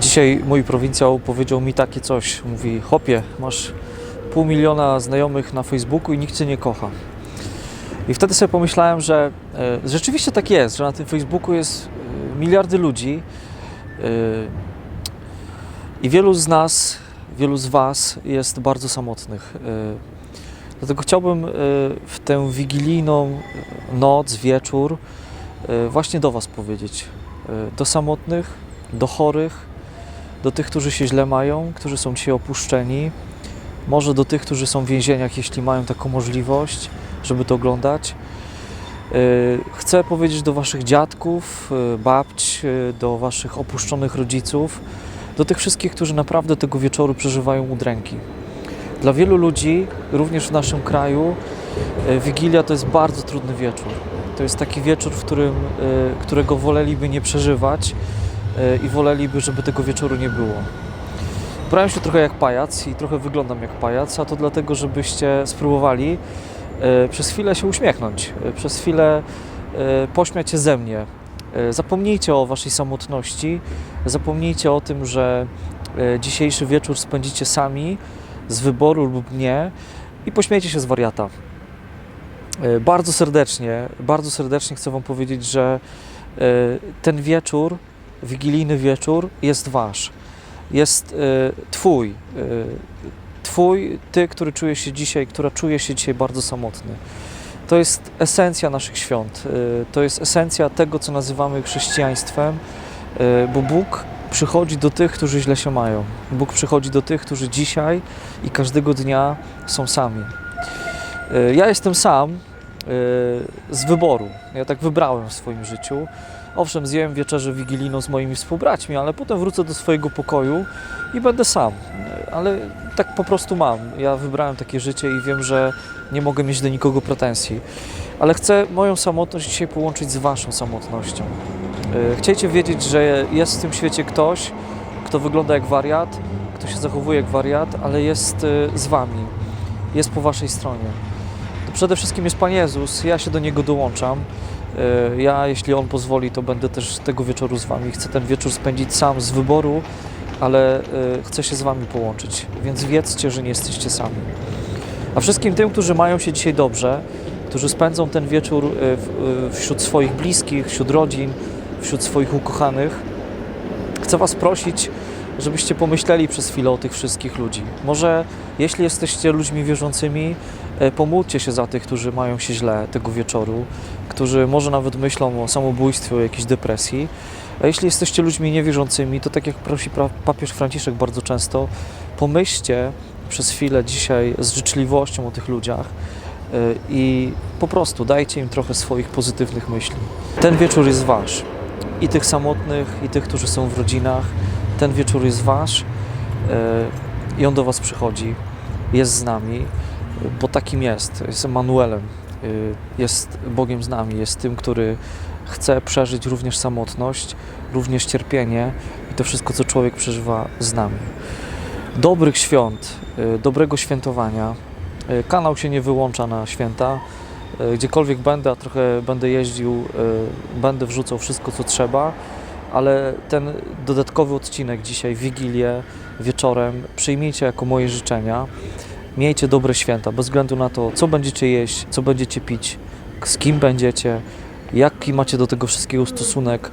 Dzisiaj mój prowincjał powiedział mi takie coś. Mówi, hopie, masz pół miliona znajomych na Facebooku i nikt cię nie kocha. I wtedy sobie pomyślałem, że e, rzeczywiście tak jest, że na tym Facebooku jest e, miliardy ludzi e, i wielu z nas, wielu z Was jest bardzo samotnych. E, Dlatego chciałbym e, w tę wigilijną noc, wieczór e, właśnie do Was powiedzieć. E, Do samotnych, do chorych, do tych, którzy się źle mają, którzy są dzisiaj opuszczeni, może do tych, którzy są w więzieniach, jeśli mają taką możliwość, żeby to oglądać. Yy, Chcę powiedzieć do Waszych dziadków, yy, babć, yy, do Waszych opuszczonych rodziców, do tych wszystkich, którzy naprawdę tego wieczoru przeżywają udręki. Dla wielu ludzi, również w naszym kraju, Wigilia to jest bardzo trudny wieczór. To jest taki wieczór, w którym, którego woleliby nie przeżywać, i woleliby, żeby tego wieczoru nie było. Brałem się trochę jak pajac i trochę wyglądam jak pajac, a to dlatego, żebyście spróbowali e, przez chwilę się uśmiechnąć, e, przez chwilę e, pośmiać się ze mnie. E, Zapomnijcie o waszej samotności, zapomnijcie o tym, że e, dzisiejszy wieczór spędzicie sami z wyboru lub nie i pośmiejcie się z wariata. E, Bardzo serdecznie, bardzo serdecznie chcę wam powiedzieć, że e, ten wieczór wigilijny wieczór jest wasz. Jest e, twój. E, twój, ty, który czuje się dzisiaj, która czuje się dzisiaj bardzo samotny. To jest esencja naszych świąt. E, to jest esencja tego, co nazywamy chrześcijaństwem, e, bo Bóg przychodzi do tych, którzy źle się mają. Bóg przychodzi do tych, którzy dzisiaj i każdego dnia są sami. E, Ja jestem sam e, z wyboru. Ja tak wybrałem w swoim życiu. Owszem, zjem wieczerzę wigilijną z moimi współbraćmi, ale potem wrócę do swojego pokoju i będę sam. Ale tak po prostu mam. Ja wybrałem takie życie i wiem, że nie mogę mieć do nikogo pretensji. Ale chcę moją samotność dzisiaj połączyć z Waszą samotnością. E, Chciejcie wiedzieć, że jest w tym świecie ktoś, kto wygląda jak wariat, kto się zachowuje jak wariat, ale jest e, z Wami, jest po Waszej stronie. Przede wszystkim jest Pan Jezus, ja się do Niego dołączam. E, Ja, jeśli On pozwoli, to będę też tego wieczoru z Wami. Chcę ten wieczór spędzić sam z wyboru, ale e, chcę się z Wami połączyć, więc wiedzcie, że nie jesteście sami. A wszystkim tym, którzy mają się dzisiaj dobrze, którzy spędzą ten wieczór e, wśród swoich bliskich, wśród rodzin, wśród swoich ukochanych, chcę Was prosić, żebyście pomyśleli przez chwilę o tych wszystkich ludzi. Może jeśli jesteście ludźmi wierzącymi, e, pomódlcie się za tych, którzy mają się źle tego wieczoru, którzy może nawet myślą o samobójstwie, o jakiejś depresji. A jeśli jesteście ludźmi niewierzącymi, to tak jak prosi papież Franciszek bardzo często, pomyślcie przez chwilę dzisiaj z życzliwością o tych ludziach e, i po prostu dajcie im trochę swoich pozytywnych myśli. Ten wieczór jest wasz. I tych samotnych, i tych, którzy są w rodzinach. Ten wieczór jest wasz e, i on do was przychodzi, jest z nami, bo takim jest. Jest Emanuelem, y, jest Bogiem z nami, jest tym, który chce przeżyć również samotność, również cierpienie i to wszystko, co człowiek przeżywa z nami. Dobrych świąt, y, dobrego świętowania. Kanał się nie wyłącza na święta. Gdziekolwiek będę, a trochę będę jeździł, będę wrzucał wszystko, co trzeba, ale ten dodatkowy odcinek dzisiaj, Wigilię, wieczorem, przyjmijcie jako moje życzenia. Miejcie dobre święta, bez względu na to, co będziecie jeść, co będziecie pić, z kim będziecie, jaki macie do tego wszystkiego stosunek.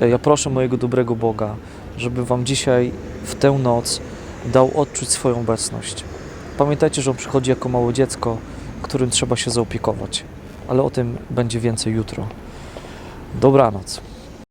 Ja proszę mojego dobrego Boga, żeby Wam dzisiaj, w tę noc, dał odczuć swoją obecność. Pamiętajcie, że On przychodzi jako małe dziecko, którym trzeba się zaopiekować, ale o tym będzie więcej jutro. Dobranoc.